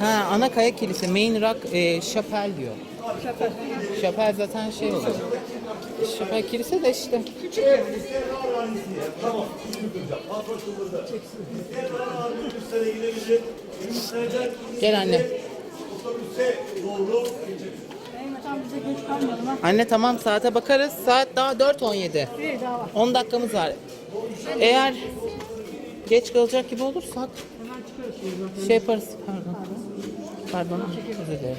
Ha ana kaya kilise main rock e, şapel diyor. Şapel zaten şey oluyor. Şapel kilise de işte. Gel anne. Anne tamam saate bakarız. Saat daha 4.17. Bir daha var. 10 dakikamız var. Eğer geç kalacak gibi olursak şey yaparız. Pardon. Pardon. Özür dilerim.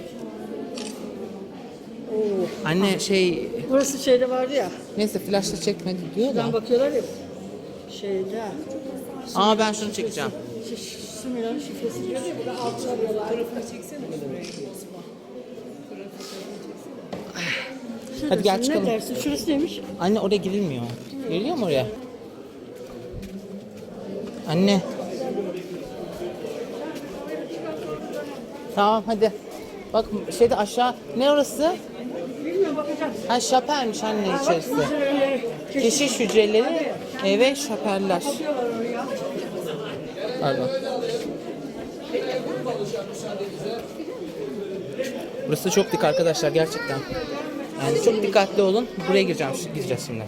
Anne şey Burası şeyde vardı ya. neyse flaşla çekmedi diyor da. Buradan bakıyorlar ya. Şeyde. Aa ben şunu çekeceğim. Sümeyye'nin şifresi diyor ya. Burada altı arıyorlar. Hadi gel Ne çıkalım. dersin? Şurası neymiş? Anne oraya girilmiyor. Giriliyor mu oraya? Anne. Tamam hadi. Bak şeyde aşağı ne orası? Bilmiyorum bakacağız. Ha şapelmiş anne içerisi. Ee, Keşiş hücreleri eve oraya. Pardon. Burası çok dik arkadaşlar gerçekten. Yani çok dikkatli olun. Buraya gireceğim, gireceğiz şimdi.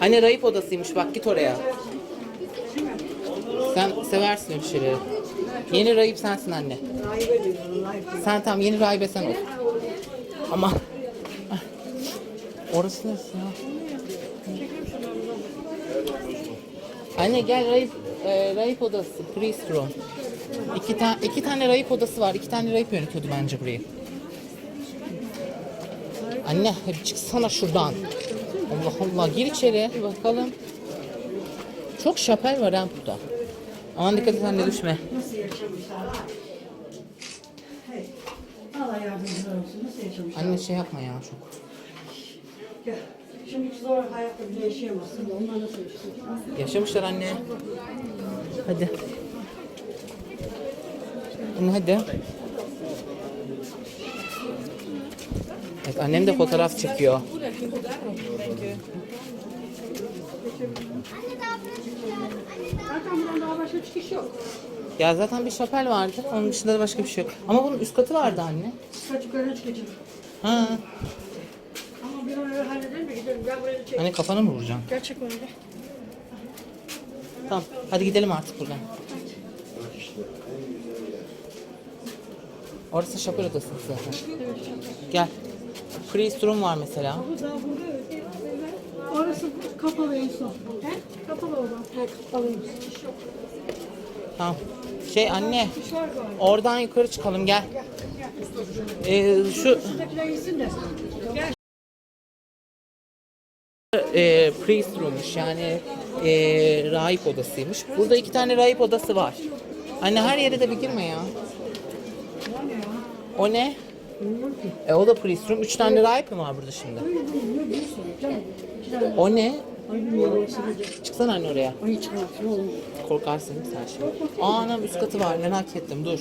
Anne rahip odasıymış bak git oraya. Sen seversin öyle şeyleri. Yeni rahip sensin anne. Sen tam yeni rahibe sen ol. Ama orası neresi ya? Anne gel rahip, e, rahip odası, priest room. İki, ta iki tane rahip odası var. İki tane rahip yönetiyordu bence burayı. Anne hadi çıksana şuradan. Allah Allah gir içeri bakalım. Çok şapel var ha burada. Aman dikkat et anne düşme. Nasıl yaşamışlar? ha? Hey. Allah yardımcılar olsun. Nasıl yaşamışlar? Anne şey yapma ya çok. Gel. Şimdi zor hayatta bile yaşayamazsın. Onlar nasıl yaşıyor? Yaşamışlar anne. Hadi. Anne hadi. Evet annem de fotoğraf çekiyor. Zaten buradan daha başka çıkış yok. Ya zaten bir şapel vardı. Onun dışında da başka bir şey yok. Ama bunun üst katı vardı anne. Kaç yukarı çıkacağım. Ha. Ama bir an öyle halledelim de gidelim. Gel buraya da çek. Anne kafana mı vuracaksın? Gel çek öyle. Tamam. Hadi gidelim artık buradan. Orası şapel odası zaten. Gel. Priest room var mesela. Bu da burada. Orası kapalı en son. He? Kapalı oradan. He kapalıymış. Tamam. Şey anne. Galiba. Oradan yukarı çıkalım gel. Ee, şu Şuradakiler insin de. Gel. e, priest room'muş yani e, rahip odasıymış. Burada iki tane rahip odası var. Anne her yere de bir girme ya. O ne? E o da priest room. Üç tane rahip mi var burada şimdi? O ne? Çıksana anne oraya. Korkarsın sen şimdi. Aa anam üst katı var merak ettim dur.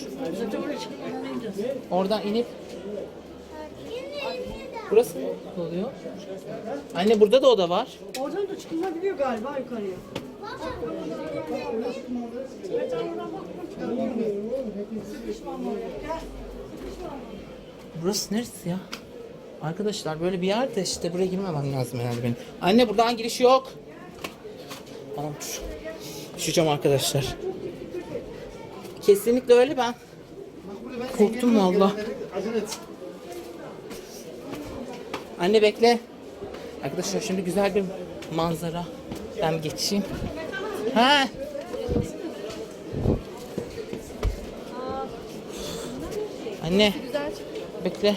Oradan inip Burası mı oluyor? Anne burada da oda var. Oradan da çıkılabiliyor galiba yukarıya. Burası neresi ya? Arkadaşlar böyle bir yerde işte buraya girmemem lazım herhalde benim. Anne buradan giriş yok. Anam düş. Düşeceğim arkadaşlar. Kesinlikle öyle ben. Korktum valla. Anne bekle. Arkadaşlar şimdi güzel bir manzara. Ben geçeyim. Ha. Anne. Bekle.